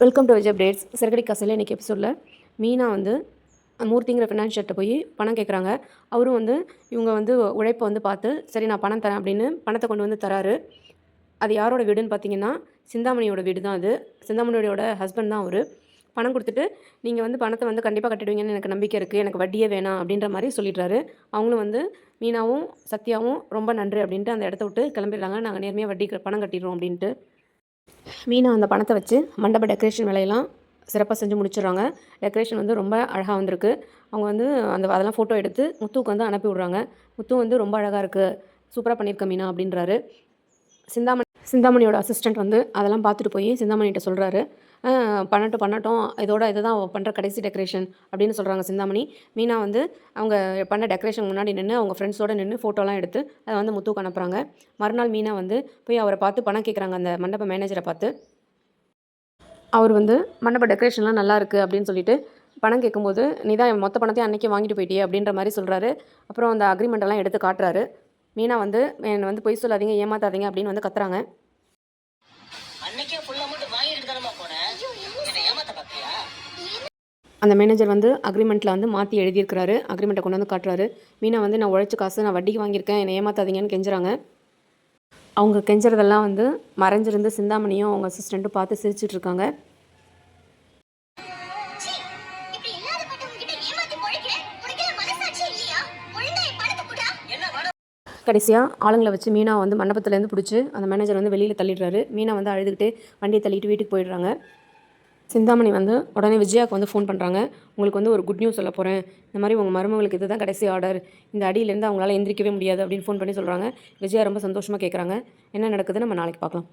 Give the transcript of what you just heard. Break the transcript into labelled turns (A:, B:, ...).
A: Welcome to Vijay updates சிறகடி காசில் இன்றைக்கி எபிசோடில் மீனா வந்து மூர்த்திங்கிற ஃபினான்ஷியர்கிட்ட போய் பணம் கேட்குறாங்க அவரும் வந்து இவங்க வந்து உழைப்பை வந்து பார்த்து சரி நான் பணம் தரேன் அப்படின்னு பணத்தை கொண்டு வந்து தராரு. அது யாரோட வீடுன்னு பார்த்தீங்கன்னா சிந்தாமணியோட வீடு தான் அது. சிந்தாமணியோட ஹஸ்பண்ட் தான் அவர். பணம் கொடுத்துட்டு நீங்கள் வந்து பணத்தை வந்து கண்டிப்பாக கட்டிடுவீங்கன்னு எனக்கு நம்பிக்கை இருக்குது எனக்கு வட்டியே வேணாம் அப்படின்ற மாதிரி சொல்லிடுறாரு. அவங்களும் வந்து மீனாவும் சத்யாவும் ரொம்ப நன்றி அப்படின்ட்டு அந்த இடத்த விட்டு கிளம்பிடுறாங்க. நாங்கள் நேர்மையாக வட்டி பணம் கட்டிடுறோம் அப்படின்ட்டு. மீனா அந்த பணத்தை வச்சு மண்டப டெக்கரேஷன் வேலையெல்லாம் சிறப்பாக செஞ்சு முடிச்சிடுறாங்க. டெக்கரேஷன் வந்து ரொம்ப அழகாக வந்திருக்கு. அவங்க வந்து அந்த அதெல்லாம் ஃபோட்டோ எடுத்து முத்துவுக்கு வந்து அனுப்பி விட்றாங்க. முத்து வந்து ரொம்ப அழகாக இருக்குது சூப்பராக பண்ணியிருக்க மீனா அப்படின்றாரு. சிந்தாமணி சிந்தாமணியோட அசிஸ்டண்ட் வந்து அதெல்லாம் பார்த்துட்டு போய் சிந்தாமணிகிட்ட சொல்கிறாரு பண்ணட்டும் பண்ணட்டும். இதோட இதுதான் பண்ணுற கடைசி டெக்கரேஷன் அப்படின்னு சொல்கிறாங்க சிந்தாமணி. மீனா வந்து அவங்க பண்ண டெக்கரேஷன் முன்னாடி நின்று அவங்க ஃப்ரெண்ட்ஸோடு நின்று ஃபோட்டோலாம் எடுத்து அதை வந்து முத்துக்கு அனுப்புகிறாங்க மறுநாள் மீனா வந்து போய் அவரை பார்த்து பணம் கேட்குறாங்க அந்த மண்டப மேனேஜரை பார்த்து. அவர் வந்து மண்டப டெக்கரேஷன்லாம் நல்லா இருக்குது அப்படின்னு சொல்லிட்டு பணம் கேட்கும்போது நீ தான் மொத்த பணத்தையும் அன்றைக்கி வாங்கிட்டு போயிட்டியே அப்படின்ற மாதிரி சொல்கிறாரு அப்புறம் அந்த அக்ரிமெண்ட்டெல்லாம் எடுத்து காட்டுறாரு. மீனா வந்து என்னை வந்து பொய் சொல்லாதீங்க ஏமாத்தாதீங்க அப்படின்னு வந்து கத்துறாங்க.
B: அன்னைக்கே ஃபுல் அமௌண்ட் வாங்கிட்டு தானமா போனேன் என்னை ஏமாத்த பார்த்தியா
A: அந்த மேனேஜர் வந்து அக்ரிமெண்ட்டில் வந்து மாற்றி எழுதியிருக்கிறாரு. அக்ரிமெண்ட்டை கொண்டு வந்து காட்டுறாரு. மீனா வந்து நான் உழைச்ச காசு நான் வட்டிக்கு வாங்கியிருக்கேன். என்னை ஏமாத்தாதீங்கன்னு கெஞ்சுறாங்க. அவங்க கெஞ்சுறதெல்லாம் வந்து மறைஞ்சிருந்து சிந்தாமணியும் அவங்க அசிஸ்டண்ட்டும் பார்த்து சிரிச்சிட்டு கடைசியாக ஆளுங்களை வச்சு மீனா வந்து மண்டபத்துலேருந்து பிடிச்சி அந்த மேனேஜர் வந்து வெளியில் தள்ளிடுறாரு. மீனா வந்து அழுதுகிட்டு வண்டியை தள்ளிட்டு வீட்டுக்கு போயிடுறாங்க. சிந்தாமணி வந்து உடனே விஜயாவுக்கு வந்து ஃபோன் பண்ணுறாங்க உங்களுக்கு வந்து ஒரு குட் நியூஸ் சொல்ல போகிறேன் இந்த மாதிரி உங்கள் மருமகளுக்கு இதுதான் கடைசி ஆர்டர் இந்த அடியிலேருந்து அவங்களால எந்திரிக்கவே முடியாது அப்படின்னு ஃபோன் பண்ணி சொல்கிறாங்க விஜயா ரொம்ப சந்தோஷமாக கேட்குறாங்க என்ன நடக்குது நம்ம நாளைக்கு பார்க்கலாம்.